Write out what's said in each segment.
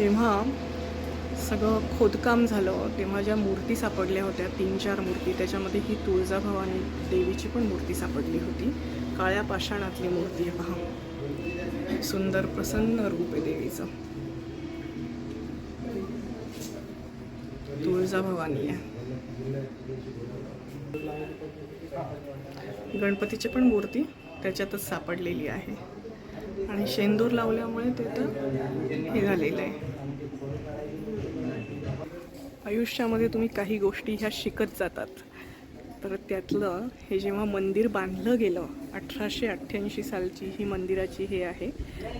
जेव्हा सगळं खोदकाम झालं तेव्हा ज्या मूर्ती सापडल्या होत्या तीन चार मूर्ती त्याच्यामध्ये ही तुळजाभवानी देवीची पण मूर्ती सापडली होती. काळ्या पाषाणातली मूर्ती आहे पहा. सुंदर प्रसन्न रूप आहे देवीचं. तुळजाभवानी आहे. गणपतीची पण मूर्ती त्याच्यातच सापडलेली आहे. आणि शेंदूर लावल्यामुळे ते तर हे झालेलं आहे. आयुष्यामध्ये तुम्ही काही गोष्टी ह्या शिकत जातात. तर त्यातलं हे जेव्हा मंदिर बांधलं गेलं अठराशे अठ्ठ्याऐंशी सालची ही मंदिराची हे आहे.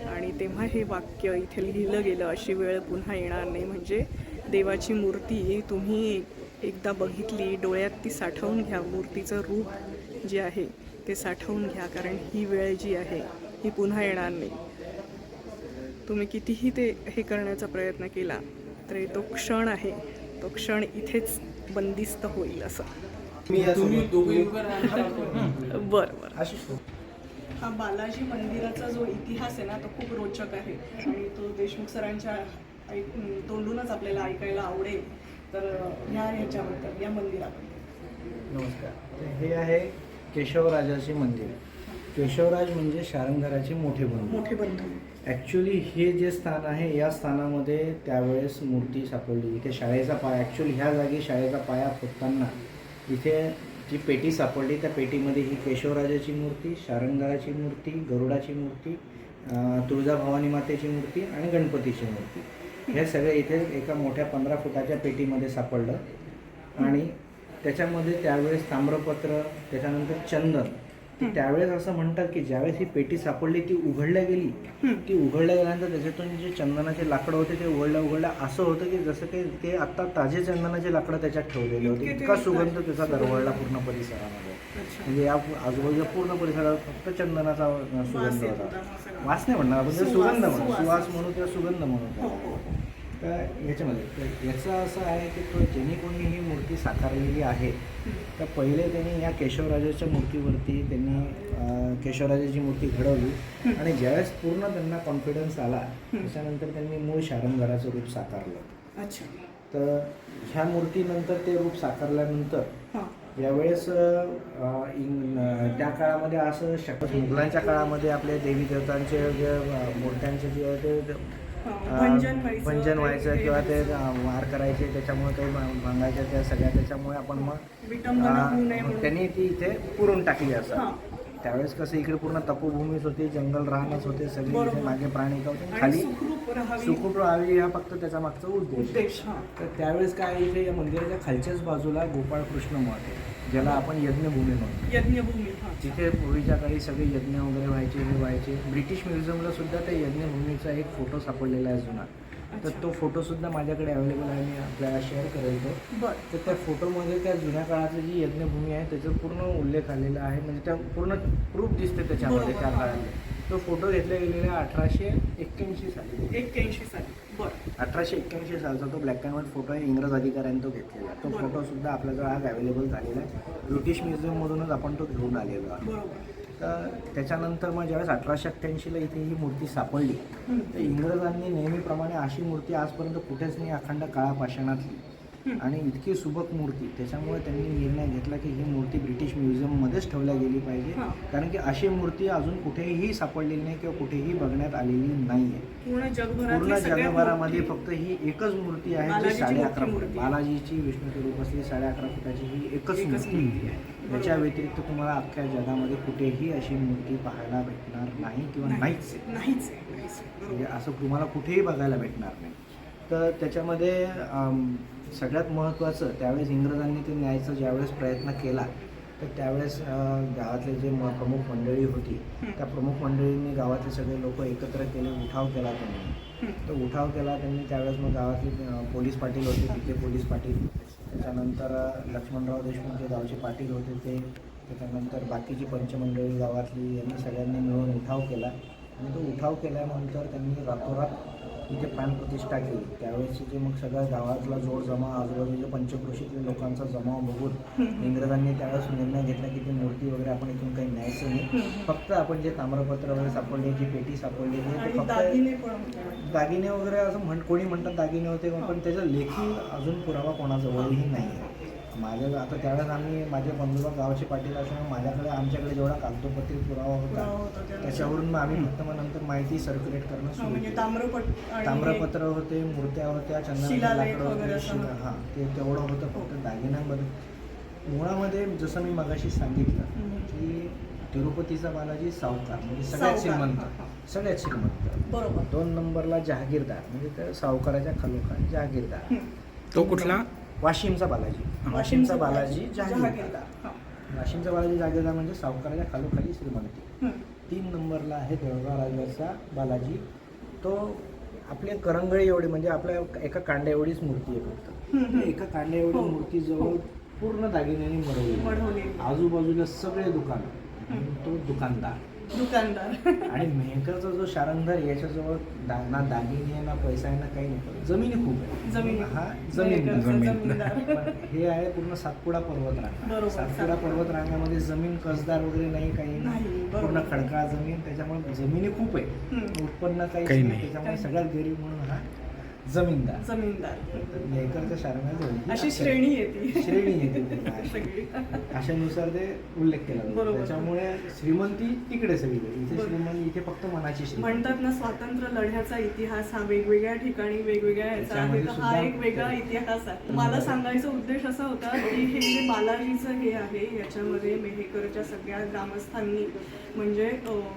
आणि तेव्हा हे वाक्य इथे लिहिलं गेलं अशी वेळ पुन्हा येणार नाही. म्हणजे देवाची मूर्ती तुम्ही एकदा बघितली डोळ्यात ती साठवून घ्या. मूर्तीचं रूप जे आहे ते साठवून घ्या कारण ही वेळ जी आहे ही पुन्हा येणार नाही. तुम्ही कितीही ते हे करण्याचा प्रयत्न केला तरी तो क्षण आहे. तो क्षण इथेच बंदिस्त होईल असं. तुम्ही दोघे बरं बरं. हा बालाजी मंदिराचा जो इतिहास आहे ना तो खूप रोचक आहे. आणि तो देशमुख सरांच्या ऐक तोंडूनच आपल्याला ऐकायला आवडेल. तर ह्या ह्याच्याबद्दल या मंदिराबद्दल. नमस्कार. तर हे आहे केशवराजाचे मंदिर. केशवराज म्हणजे शारंगधराचे मोठे बंधू. मोठे बंधू. ॲक्च्युली हे जे स्थान आहे या स्थानामध्ये त्यावेळेस मूर्ती सापडली. इथे शाळेचा पाया ॲक्च्युली ह्या जागी शाळेचा पाया खोदताना इथे जी पेटी सापडली त्या पेटीमध्ये ही केशवराजाची मूर्ती शारंगाची मूर्ती गरुडाची मूर्ती तुळजाभवानी मातेची मूर्ती आणि गणपतीची मूर्ती. हे सगळे इथे एका मोठ्या पंधरा फुटाच्या पेटीमध्ये सापडलं. आणि त्याच्यामध्ये त्यावेळेस ताम्रपत्र त्याच्यानंतर चंदन तर त्यावेळेस असं म्हणतात की ज्यावेळेस ही पेटी सापडली ती उघडल्या गेली ती उघडल्या गेल्यानंतर त्याच्यातून जे चंदनाचे लाकडं होते ते उघडल्या उघडल्या. असं होतं की जसं की ते आत्ता ताजे चंदनाचे लाकडं त्याच्यात ठेवलेले होते. इतके सुगंध त्याचा दरवळला पूर्ण परिसरामध्ये. म्हणजे या आजूबाजूच्या पूर्ण परिसरात फक्त चंदनाचा सुगंध होता. हा. वास नाही म्हणणार आपण सुगंध म्हणू सुवास. सुवास म्हणू किंवा सुगंध म्हणू हो त्याला. हो. तर याच्यामध्ये तर याचं असं आहे की तो ज्यांनी कोणी ही मूर्ती साकारलेली आहे तर पहिले त्यांनी या केशवराजाच्या मूर्तीवरती त्यांनी केशवराजाची मूर्ती घडवली. आणि ज्यावेळेस पूर्ण त्यांना कॉन्फिडन्स आला त्याच्यानंतर त्यांनी मूळ शारंगराचं रूप साकारलं. अच्छा. तर ह्या मूर्तीनंतर ते रूप साकारल्यानंतर यावेळेस त्या काळामध्ये असं शक्य मुघलांच्या काळामध्ये आपले देवी देवतांचे जे मूर्त्यांचे जे आहे ते भंजन व्हायचं भंजन व्हायचं किंवा ते वार करायचे त्याच्यामुळे काही भा- भांगायच्या त्या सगळ्या त्याच्यामुळे आपण मग त्यांनी ती इथे पुरून टाकली असं. हां. त्यावेळेस कसं इकडे पूर्ण तपोभूमीच होती जंगल राहणच होते सगळे. इथे मागे प्राणी का होते. खाली सुखरूप राहावी. हा फक्त त्याचा मागचा उद्देश. हा. तर त्यावेळेस काय इथे या मंदिराच्या खालच्याच बाजूला गोपाळकृष्ण मठ ज्याला आपण यज्ञभूमी म्हणतो. यज्ञभूमी. हा तिथे पूर्वीच्या काळी सगळे यज्ञ वगैरे व्हायचे हे व्हायचे. ब्रिटिश म्युझियमला सुद्धा त्या यज्ञभूमीचा एक फोटो सापडलेला आहे जुना. तर तो फोटो सुद्धा माझ्याकडे अवेलेबल आहे मी आपल्याला शेअर करेल तो. बर. तर त्या फोटोमध्ये त्या जुन्या काळातली जी यज्ञभूमी आहे त्याचा पूर्ण उल्लेख आलेला आहे. म्हणजे त्या पूर्ण प्रूफ दिसते त्याच्यामध्ये. त्या काळात तो फोटो घेतला गेलेला अठराशे एक्क्याऐंशी साली. एक्क्याऐंशी साली. बर. अठराशे एक्क्याऐंशी सालचा तो ब्लॅक अँड व्हाईट फोटो आहे इंग्रज अधिकाऱ्यांनी तो घेतलेला तो बरोबर. फोटो सुद्धा आपल्याकडे आज अवेलेबल झालेला आहे. ब्रिटिश म्युझियममधूनच आपण तो घेऊन आलेलो आहे तर त्याच्यानंतर मग ज्यावेळेस अठराशे अठ्ठ्याऐंशीला इथे ही मूर्ती सापडली. तर इंग्रजांनी नेहमीप्रमाणे अशी मूर्ती आजपर्यंत कुठेच नाही अखंड काळा पाषाणातली आणि इतकी सुबक मूर्ती त्याच्यामुळे त्यांनी निर्णय घेतला की ही मूर्ती ब्रिटिश म्युझियममध्येच ठेवल्या गेली पाहिजे. कारण की अशी मूर्ती अजून कुठेही सापडलेली नाही किंवा कुठेही बघण्यात आलेली नाही आहे पूर्ण जगभरामध्ये फक्त ही एकच मूर्ती आहे जी साडे अकरा फूट. बालाजीची विष्णू स्वरूप असली साडे अकरा फुटाची ही एकच मूर्ती आहे आहे. याच्या बरोबर. व्यतिरिक्त तुम्हाला अख्ख्या जगामध्ये कुठेही अशी मूर्ती पाहायला भेटणार नाही किंवा नाहीच आहे नाहीच. म्हणजे. असं तुम्हाला कुठेही बघायला भेटणार नाही तर त्याच्यामध्ये सगळ्यात महत्त्वाचं त्यावेळेस इंग्रजांनी ते न्यायचा ज्यावेळेस प्रयत्न केला तर त्यावेळेस गावातले जे म प्रमुख मंडळी होती त्या प्रमुख मंडळींनी गावातले सगळे लोक एकत्र केले उठाव केला त्यांनी. हम्म. तो उठाव केला त्यांनी त्यावेळेस मग गावातले पोलीस पाटील होते तिथे पोलीस पाटील. त्याच्यानंतर लक्ष्मणराव देशमुख जे गावचे पाटील होते ते. त्याच्यानंतर बाकीची पंचमंडळी गावातली यांनी सगळ्यांनी मिळून उठाव केला. आणि तो उठाव केल्यानंतर त्यांनी रातोरात इथे प्राणप्रतिष्ठा केली. त्यावेळेस जे मग सगळ्या गावातला जोड जमा आजूबाजूच्या पंचक्रोशीतल्या लोकांचा जमाव बघून इंग्रजांनी त्यावेळेस निर्णय घेतला की ती मूर्ती वगैरे आपण इथून काही न्यायचं नाही. फक्त आपण जे ताम्रपत्र वगैरे सापडले जी पेटी सापडली ते फक्त दागिने वगैरे असं म्हण कोणी म्हणतात दागिने होते पण त्याचा लेखी अजून पुरावा कोणाजवळही नाही आहे माझ्या आता त्यावेळेस आम्ही माझ्या बंधुबा गावाचे पाटील असल्यामुळे माझ्याकडे आमच्याकडे जेवढा कागदोपत्री पुरावा पुरावा होता होता त्या- त्याच्यावरून मग आम्ही फक्त मग नंतर माहिती सर्क्युलेट करणं हा, सुरू म्हणजे ताम्रपत्र होते मूर्त्या होत्या होतं. हां ते तेवढं होतं फक्त दागिन्यांमध्ये. मुळामध्ये जसं मी मगाशी सांगितलं. की तिरुपतीचा बालाजी सावकार म्हणजे सगळ्यात श्रीमंत. हा, हा. सगळ्यात श्रीमंत. बरोबर. दोन नंबरला जहागीरदार म्हणजे त्या सावकाराच्या खालोखाल जहागीरदार. तो कुठला? वाशिमचा बालाजी वाशिमचा बालाजी जहागीरदार. वाशिमचा बालाजी जहागीरदार म्हणजे सावकाराच्या खालोखाली श्रीमंती. राजगडचा नंबरला आहे देवळगाव राजगडचा बालाजी तो आपले करंगळी एवढी म्हणजे आपल्या एका कांड्या एवढीच मूर्ती आहे फक्त. एका कांड्या एवढी हो. मूर्ती जवळ पूर्ण दागिन्यांनी मरवली. आजूबाजूला सगळे दुकान. तो दुकानदार दुकानदार आणि मेहकरचा जो शारंगधार याच्याजवळ दा ना दागिने आहे ना पैसा आहे ना काही नाही जमिनी खूप आहे जमीन हा जमीन मेहकरचा जमीन. जमीनदार पण हे आहे पूर्ण सातपुडा पर्वत रांगा बरोबर, सातपुडा सातपुडा. पर्वत रांगामध्ये जमीन कसदार वगैरे नाही काही नाही, बरोबर. पूर्ण खडकाळ जमीन त्याच्यामुळे जमिनी खूप आहे हम्म. उत्पन्न काही काही नाही नाही. त्याच्यामुळे काही सगळ्यात गरीब म्हणून हा जमीनदार. जमीनदार. अशी श्रेणी येते. श्रेणी येते पूर्ण. सगळी. अशानुसार ते उल्लेख केला बरोबर. त्याच्यामुळे श्रीमंती तिकडे सगळीकडे. इथे. श्रीमंती इथे फक्त मनाची म्हणतात ना स्वातंत्र्य लढ्याचा इतिहास हा वेगवेगळ्या ठिकाणी वेगवेगळ्या ह्याचा आहे. हा एक वेगळा इतिहास आहे. मला सांगायचा उद्देश असा होता की हे जे बालाजीचं हे आहे याच्यामध्ये मेहेकरच्या सगळ्या ग्रामस्थांनी म्हणजे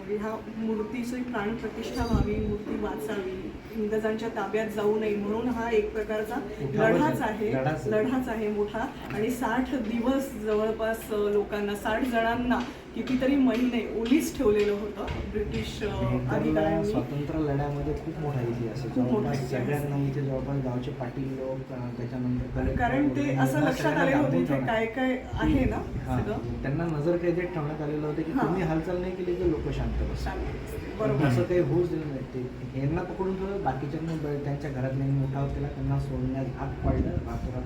ह्या मूर्तीची प्राणप्रतिष्ठा व्हावी मूर्ती वाचावी. इंग्रजांच्या ताब्यात जाऊ नये म्हणून हा एक प्रकारचा लढाच आहे. लढाच आहे. मोठा आणि साठ दिवस जवळपास लोकांना साठ जणांना कितीतरी महिने ओलीस ठेवलेलं होतं ब्रिटिश अधिकाऱ्यांनी स्वातंत्र्य लढ्यामध्ये खूप मोठा इतिहास मोठा जवळपास. सगळ्यांना इथे जवळपास गावचे पाटील लोक त्याच्यानंतर कारण ते असं लक्षात आलेलं होतं इथे. काय काय आहे ना त्यांना नजर कैदेत ठेवण्यात आलेलं होतं की. तुम्ही हालचाल नाही केली तर लोक शांत. बरोबर असं काही होऊच दिलं नाही ते यांना पकडून ठेवलं बाकीच्यांना त्यांच्या घरातल्यांनी उठाव केला त्यांना सोडण्यात भाग पाडलं रातोरात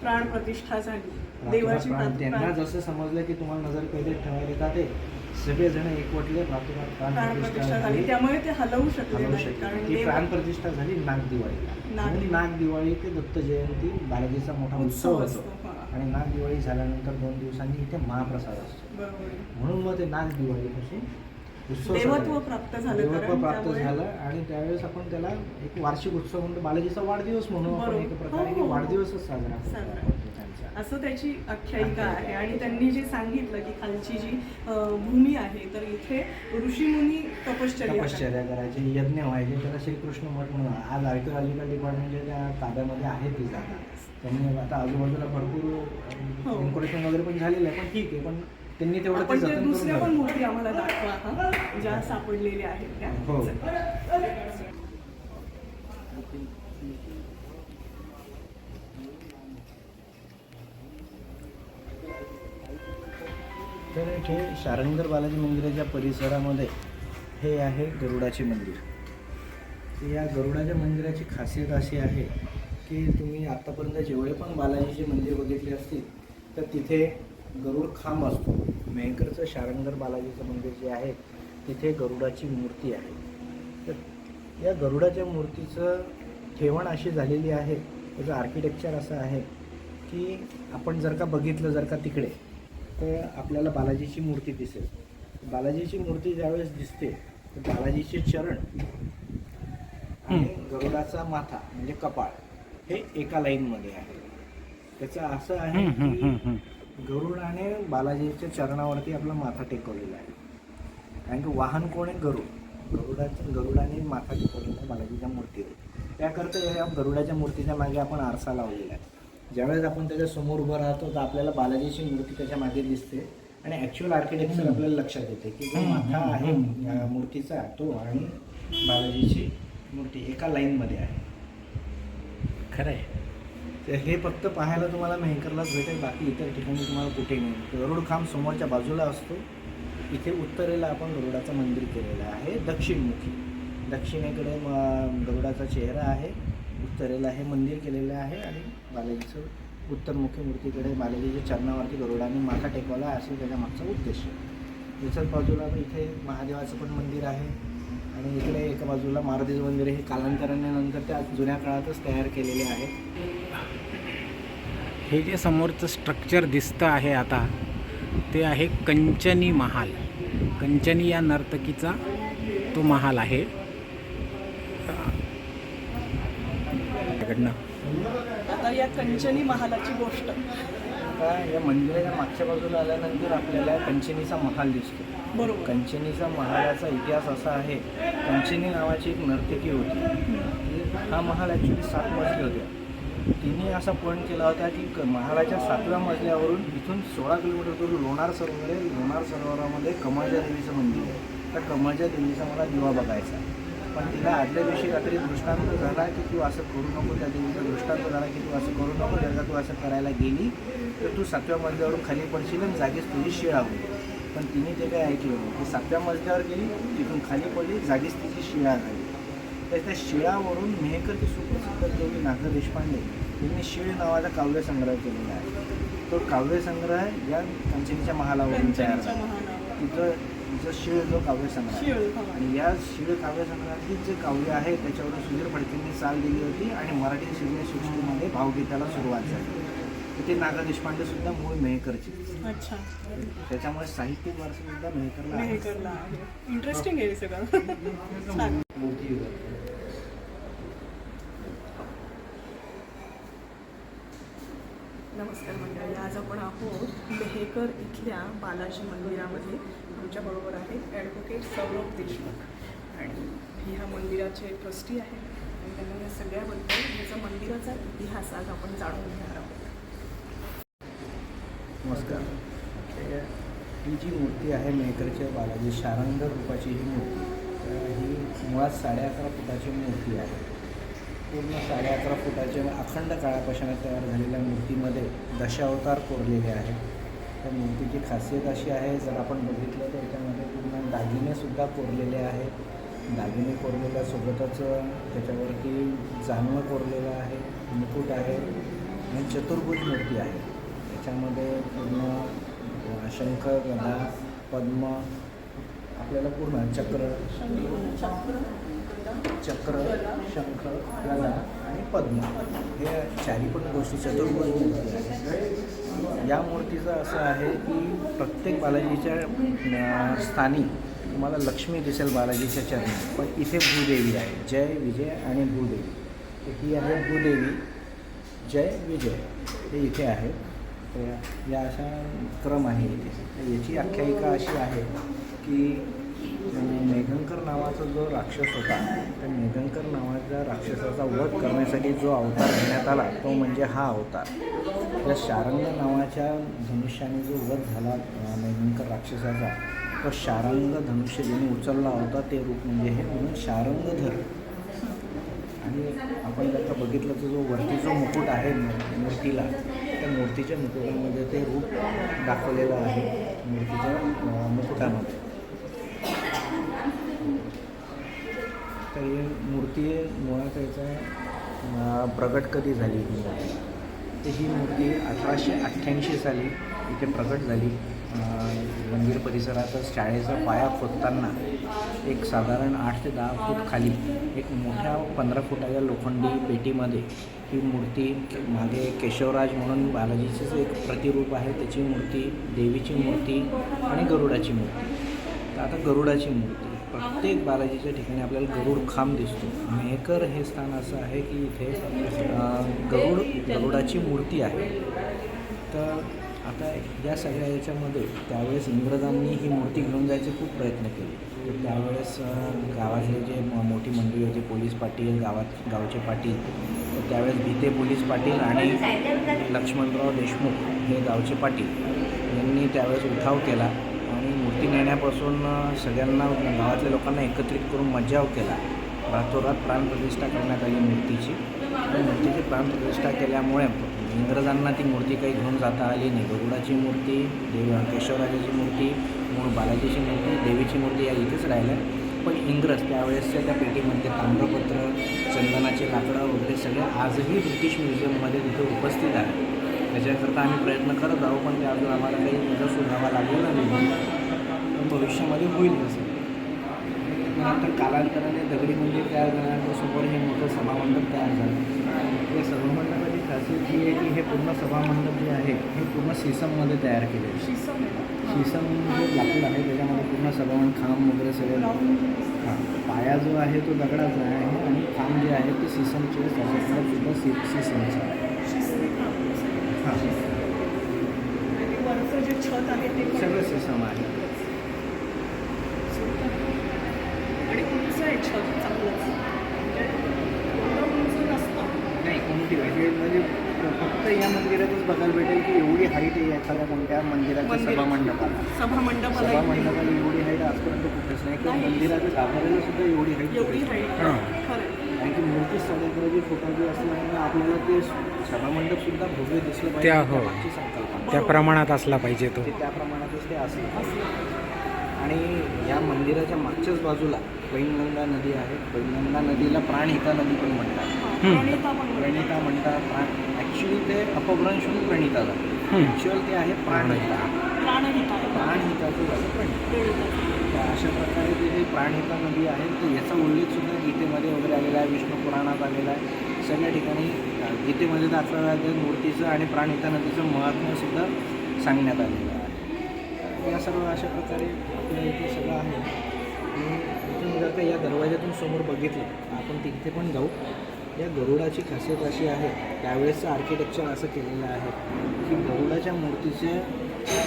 प्राण प्रतिष्ठा. झाली देवाची त्यांना जसं समजलं की तुम्हाला नजर कैदेत ठेवायला ते सगळेजण एकवटले प्राण प्रतिष्ठा झाली त्यामुळे ते हलवू शकले हलवू नाही शकले. कारण ती देव प्राण प्रतिष्ठा झाली नाग दिवाळीला नाग म्हणून दिवाळी. नाग दिवाळी ते दत्त जयंती बालाजीचा मोठा उत्सव असतो हा. आणि नाग दिवाळी झाल्यानंतर दोन दिवसांनी इथे महाप्रसाद असतो. म्हणून मग ते नाग दिवाळीपासून उत्सव देवत्व. प्राप्त झालं देवत्व प्राप्त झालं आणि त्यावेळेस आपण त्याला एक वार्षिक उत्सव म्हणतो बालाजीचा वाढदिवस म्हणून आपण. एक प्रकारे हो, की हो. वाढदिवसच साजरा करतो. असं त्याची आख्यायिका आहे. आणि त्यांनी जे सांगितलं की खालची जी भूमी आहे तर इथे ऋषीमुनी तपश्चर्या. तपश्चर्या करायचे यज्ञ व्हायचे त्याला श्रीकृष्ण मठ म्हणून. आज आर्किओलॉजिकल डिपार्टमेंटच्या त्या ताब्यामध्ये आहे ती जागा. त्यांनी आता आजूबाजूला भरपूर हो. एन्क्रोचमेंट वगैरे पण झालेलं आहे पण ठीक आहे. पण त्यांनी तेवढं दुसऱ्या पण. मूर्ती आम्हाला दाखवा हा. ज्या सापडलेल्या आहेत त्या. हो. तर हे शारंगर बालाजी मंदिराच्या परिसरामध्ये हे आहे गरुडाचे मंदिर. या गरुडाच्या मंदिराची खासियत अशी आहे की तुम्ही आत्तापर्यंत जेवढे पण बालाजीचे मंदिर बघितले असतील तर तिथे गरुड खांब असतो. मेहकरचं शारंगर बालाजीचं मंदिर जे आहे तिथे गरुडाची मूर्ती आहे. तर या गरुडाच्या मूर्तीचं ठेवण अशी झालेली आहे. त्याचं आर्किटेक्चर असं आहे की आपण जर का बघितलं जर का तिकडे तर आपल्याला बालाजीची मूर्ती दिसेल. बालाजीची मूर्ती ज्यावेळेस दिसते तर बालाजीचे चरण आणि गरुडाचा माथा म्हणजे कपाळ हे एका लाईनमध्ये आहे. त्याचं असं आहे की. गरुडाने बालाजीच्या चरणावरती आपला माथा टेकवलेला आहे. कारण की वाहन कोण आहे? गरुड. गरुडाचं गरुडाने माथा टेकवलेला आहे बालाजीच्या मूर्तीवर. त्याकरता या गरुडाच्या मूर्तीच्या मागे आपण आरसा लावलेला आहे. ज्यावेळेस आपण त्याच्यासमोर उभं राहतो तर आपल्याला बालाजीची मूर्ती त्याच्यामागे दिसते. आणि ॲक्च्युअल आर्किटेक्चर आपल्याला लक्षात येते की जो माथा आहे मूर्तीचा तो आणि बालाजीची मूर्ती एका लाईनमध्ये आहे. खरं आहे तर हे फक्त पाहायला तुम्हाला मेहकरलाच भेटेल बाकी इतर ठिकाणी तुम्हाला कुठे नाही. गरुड खांब समोरच्या बाजूला असतो. इथे उत्तरेला आपण गरुडाचं मंदिर केलेलं आहे दक्षिणमुखी. दक्षिणेकडे म- गरुडाचा चेहरा आहे. उत्तरेला हे मंदिर केलेलं आहे आणि बालाजीचं उत्तरमुखी मूर्तीकडे बालाजीच्या चरणावरती गरुडाने माथा टेकवला असे त्याच्या मागचा उद्देश. त्याच्याच बाजूला इथे महादेवाचं पण मंदिर आहे आणि इकडे एका बाजूला मारुतीचं मंदिर हे कालांतराने नंतर त्या जुन्या काळातच तयार केलेले आहे. हे जे समोरचं स्ट्रक्चर दिसतं आहे आता ते आहे कंचनी महाल. कंचनी या नर्तकीचा तो महाल आहे. इकडनं आता या कंचनी महालाची गोष्ट. आता या मंदिराच्या मागच्या बाजूला आल्यानंतर आपल्याला कंचनीचा महाल दिसतो. बरोबर. कंचनीचा महालाचा इतिहास असा आहे कंचनी नावाची एक नर्तकी होती. हा महाल ॲक्च्युली सात मजले होते तिने असा पॉईंट केला होता की क- महालाच्या सातव्या मजल्यावरून इथून सोळा किलोमीटर दूर लोणार सरोवर आहे. लोणार सरोवरामध्ये कमाजा देवीचं मंदिर आहे. त्या कमाजा देवीचा मला दिवा बघायचा आहे. पण तिला आदल्या दिवशी रात्री दृष्टांत झाला की तू असं करू नको त्या देवीचा दृष्टांत झाला की तू असं करू नको जर का तू असं करायला गेली तर तू सातव्या मजल्यावरून खाली पडशील आणि जागीच तुझी शिळा होईल पण तिने ते काय ऐकलं. ती सातव्या मजल्यावर गेली तिथून खाली पडली जागीच तिची शिळा झाली तर त्या शिळावरून मेहकरची सुप्रसिद्ध देवी नागा देशपांडे यांनी शिळ नावाचा काव्यसंग्रह केलेला आहे. तो काव्यसंग्रह या कंचनीच्या महालावरून तयार झाला. तिथं तिचं शिळ जो काव्यसंग्रह. शिळ. आणि या शिळ काव्यसंग्रहातील जे काव्य आहे त्याच्यावरून सुधीर फडकेंनी चाल दिली होती आणि मराठी सिनेमा सृष्टीमध्ये भावगीताला सुरुवात झाली. तर ते नागा देशपांडे सुद्धा मूळ मेहकरचे. अच्छा. त्याच्यामुळे साहित्यिक वारसा सुद्धा मेहकरला आहे. इंटरेस्टिंग आहे. हे सगळं. छान. नमस्कार मंडळी आज आपण आहोत मेहेकर इथल्या बालाजी मंदिरामध्ये. आमच्याबरोबर आहेत ॲडव्होकेट सौरभ देशमुख. आणि ह्या मंदिराचे ट्रस्टी आहेत आणि त्यांना या सगळ्याबद्दल ह्याचा मंदिराचा इतिहास आज आपण जाणून घेणार आहोत. नमस्कार. ही जी मूर्ती आहे मेकरच्या बालाजी शारंग रूपाची ही मूर्ती तर ही मुळात साडे अकरा फुटाची मूर्ती आहे. पूर्ण साडे अकरा फुटाच्या अखंड काळापासून तयार झालेल्या मूर्तीमध्ये दशावतार कोरलेले आहेत. त्या मूर्तीची खासियत अशी आहे जर आपण बघितलं तर याच्यामध्ये पूर्ण दागिनेसुद्धा कोरलेले आहेत. दागिने कोरलेल्यासोबतच त्याच्यावरती जानवं कोरलेलं आहे मुकुट आहे आणि चतुर्भुज मूर्ती आहे. याच्यामध्ये पूर्ण शंख गदा पद्म आपल्याला पूर्ण चक्र चक्र शंख गदा आणि पद्म हे चारी पण गोष्टी चतुर्भुज मूर्ती आहे या मूर्तीचं असं आहे की प्रत्येक बालाजीच्या स्थानी तुम्हाला लक्ष्मी दिसेल बालाजीच्या चरणी पण इथे भूदेवी आहे. जय विजय आणि भूदेवी. ही आहे भूदेवी. जय विजय. हे इथे आहे. तर या अशा क्रम आहे इथे. याची आख्यायिका अशी आहे की मेघंकर नावाचा जो राक्षस होता त्या मेघंकर नावाच्या राक्षसाचा वध करण्यासाठी जो अवतार घेण्यात आला तो म्हणजे हा अवतार. त्या शारंग नावाच्या धनुष्याने जो वध झाला मेघंकर राक्षसाचा तो शारंग धनुष्य ज्याने उचलला होता ते रूप म्हणजे हे म्हणून शारंगधर आणि आपण जर बघितलं तर जो वरती जो मुकुट आहे मूर्तीला त्या मूर्तीच्या मुकुटामध्ये ते रूप दाखवलेलं आहे मूर्तीच्या मुकुटामध्ये. तर ही मूर्ती मुळात याचा प्रगट कधी झाली ही मूर्ती तर ही मूर्ती अठराशे अठ्ठ्याऐंशी साली इथे प्रगट झाली. मंदिर परिसरातच शाळेचा पाया खोदताना एक साधारण आठ ते दहा फूट खाली एक मोठ्या पंधरा फुटाच्या लोखंडी पेटीमध्ये ही मूर्ती मागे केशवराज म्हणून बालाजीचंच एक प्रतिरूप आहे. त्याची मूर्ती देवीची मूर्ती आणि गरुडाची मूर्ती. तर आता गरुडाची मूर्ती. प्रत्येक बालाजीच्या ठिकाणी आपल्याला गरुड खांब दिसतो. मेहकर हे स्थान असं आहे की इथे गरुड गरुडाची मूर्ती आहे. तर आता या सगळ्या याच्यामध्ये त्यावेळेस इंग्रजांनी ही मूर्ती घेऊन जायचे खूप प्रयत्न केले. तर त्यावेळेस गावातले जे मोठी मंडळी होती पोलीस पाटील गावात गावचे पाटील तर त्यावेळेस भीते पोलीस पाटील आणि लक्ष्मणराव देशमुख हे गावचे पाटील यांनी त्यावेळेस उठाव केला. ती नेण्यापासून सगळ्यांना गावातल्या लोकांना एकत्रित करून मज्जाव केला. रातोरात प्राणप्रतिष्ठा करण्यात आली मूर्तीची. मूर्तीची प्राणप्रतिष्ठा केल्यामुळे इंग्रजांना ती मूर्ती काही घेऊन जाता आली नाही. गरुडाची मूर्ती देव केशवराजाची मूर्ती मूळ बालाजीची मूर्ती देवीची मूर्ती या इथेच राहिल्या. पण इंग्रज त्यावेळेसच्या त्या पेटीमध्ये ताम्रपत्र चंदनाचे लाकडं वगैरे सगळे आजही ब्रिटिश म्युझियममध्ये तिथे उपस्थित आहे त्याच्याकरता आम्ही प्रयत्न करत आहोत पण ते अजून आम्हाला काही त्याचा सुधावा लागलेला नाही भविष्यामध्ये होईल असं. नंतर कालांतराने दगडी मंदिर तयार झाल्यानंतर समोर हे मोठं सभामंडप तयार झालं. या सभामंडपाची खासियत ही आहे की हे पूर्ण सभामंडप जे आहे हे पूर्ण सिसममध्ये तयार केले. शिसम जे लाकूड आहे त्याच्यामध्ये पूर्ण सभामंड खांब वगैरे सगळे पाया जो आहे तो दगडाचा आहे आणि खांब जे आहे ते सिसमचे सुद्धा सी सिसमचं आहे. हां. सगळं सिसम आहे. छत चांगलंच म्हणजे नाही कोणती हे म्हणजे फक्त या मंदिरातच बघायला भेटेल की एवढी हाईट आहे एखाद्या कोणत्या मंदिराच्या मंदिर. सभामंडपाला सभा मंडपाला सभा एवढी- मंडपाला एवढी हाईट आजपर्यंत कुठेच नाही किंवा नाही. मंदिराच्या गाभाऱ्याला सुद्धा एवढी हाईट एवढी. हाईट हां. खरं. कारण की मूर्ती साडेअकराची फुटाची असल्यामुळे आपल्याला ते सभामंडप सुद्धा भव्य दिसलं पाहिजे त्या- हो. मागची संकल्पना त्या प्रमाणात असला पाहिजे तो ते त्या प्रमाणातच ते असेल आणि या मंदिराच्या मागच्याच बाजूला पैनगंगा नदी आहे. पैनगंगा नदीला प्राणहिता नदी पण म्हणतात. प्रणिता पण म्हणतात. प्राण ॲक्च्युली ते अपभ्रंश होऊन प्रणिता झालं. ॲक्च्युअल ते आहे प्राणहिता प्राणहिता आहे. प्राणहिताचं झालं प्रणिता. प्रणिता. तर अशा प्रकारे ती जी प्राणहिता नदी आहे तर याचा उल्लेख सुद्धा गीतेमध्ये वगैरे आलेला आहे विष्णू पुराणात आलेला आहे. सगळ्या ठिकाणी गीतेमध्ये दाखवलं आहे मूर्तीचं आणि प्राणहिता नदीचं महत्त्व सुद्धा सांगण्यात आलेलं या सर्व अशा प्रकारे आपल्या इथे सगळं आहे. आणि इथून जर का या दरवाज्यातून समोर बघितलं आपण तिथे पण जाऊ. या गरुडाची खासियत अशी आहे त्यावेळेसचं आर्किटेक्चर असं केलेलं आहे की गरुडाच्या मूर्तीचे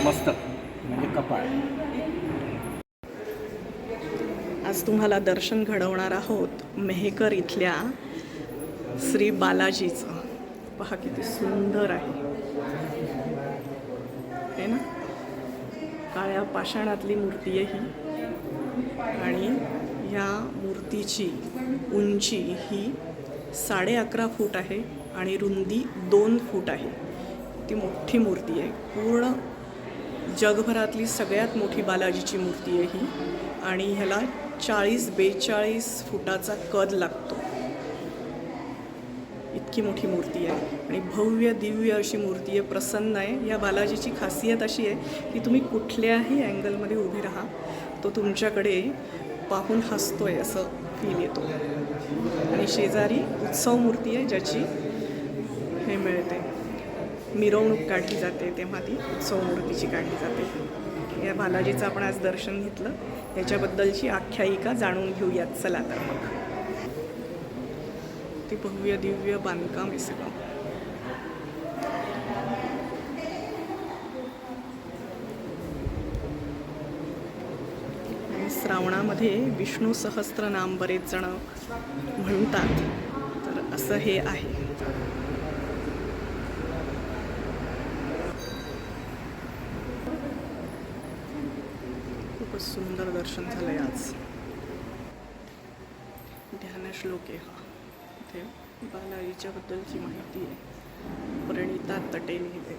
मस्तक म्हणजे कपाळ. आज तुम्हाला दर्शन घडवणार आहोत मेहकर इथल्या श्री बालाजीचं. पहा किती सुंदर आहे है ना या पाषाणातली मूर्ती आहे ही. आणि ह्या मूर्तीची उंची ही साडे अकरा फूट आहे आणि रुंदी दोन फूट आहे. ती मोठी मूर्ती आहे. पूर्ण जगभरातली सगळ्यात मोठी बालाजीची मूर्ती आहे ही. आणि ह्याला चाळीस बेचाळीस फुटाचा कद लागतो. इतकी मोठी मूर्ती आहे. आणि भव्य दिव्य अशी मूर्ती आहे प्रसन्न आहे. या बालाजीची खासियत अशी आहे की तुम्ही कुठल्याही अँगलमध्ये उभे राहा तो तुमच्याकडे पाहून हसतो आहे असं फील येतो. आणि शेजारी उत्सव मूर्ती आहे ज्याची हे मिळते. मिरवणूक काढली जाते तेव्हा ती उत्सव मूर्तीची काढली जाते. या बालाजीचं आपण आज दर्शन घेतलं. याच्याबद्दलची आख्यायिका जाणून घेऊयात. चला तर मग. ते भव्य दिव्य बांधकाम आहे सगळं श्रावणामध्ये विष्णू सहस्त्रनाम बरेच जण म्हणतात. तर असं हे आहे. खूपच सुंदर दर्शन झालंय आज. ध्यान हा इथे बालाजीच्या माहिती आहे. प्रणिता तटे लिहिले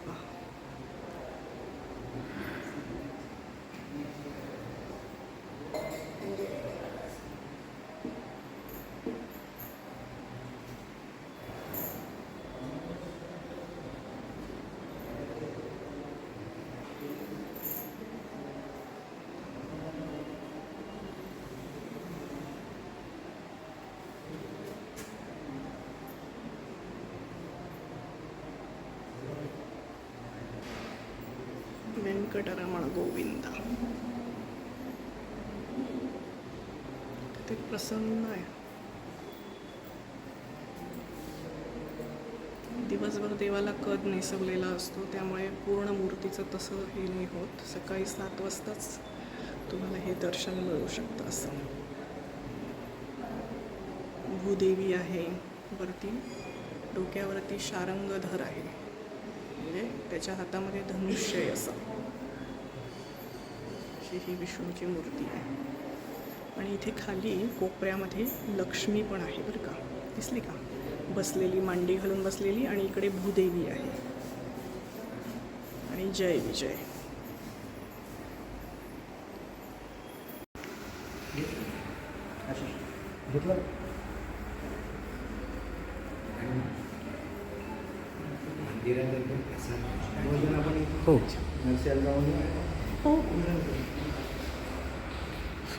पहा व्यंकटरमण गोविंद. ते प्रसन्न आहे. दिवसभर देवाला कद नेसवलेला असतो त्यामुळे पूर्ण मूर्तीचं तसं हे नाही होत. सकाळी सात वाजताच तुम्हाला हे दर्शन मिळू शकतं असं. भूदेवी आहे. वरती डोक्यावरती शारंगधर आहे. म्हणजे त्याच्या हातामध्ये धनुष्य असं. अशी ही विष्णूची मूर्ती आहे. आणि इथे खाली कोपऱ्यामध्ये लक्ष्मी पण आहे बरं का. दिसली का? बसलेली मांडी घालून बसलेली आणि इकडे भूदेवी आहे. आणि जय विजय घेतलं भोजन आपण हो नरसेल जाऊन हो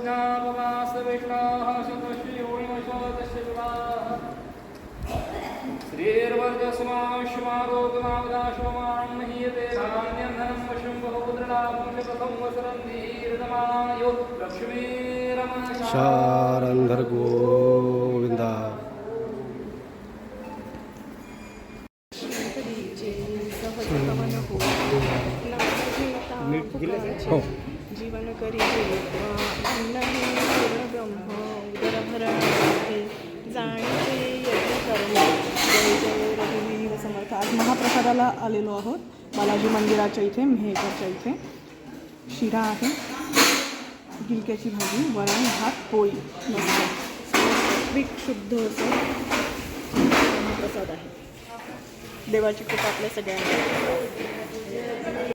सवोज्ञापमास विष्णाः शतश्रीयोनिमशोदस्य विवाह श्रीर्वर्गस्माश्मारोगमावदाशोमान्महीयते धान्यं बहुपुत्रलाभं च प्रथमं वसरं धीर्दमायो आलेलो आहोत. बालाजी मंदिराच्या इथे मेहकरच्या इथे. शिरा आहे. गिलक्याची भाजी वरण भात पोळी. सात्विक शुद्ध असं. महाप्रसाद आहे. देवाची कृपा आपल्या सगळ्यांना.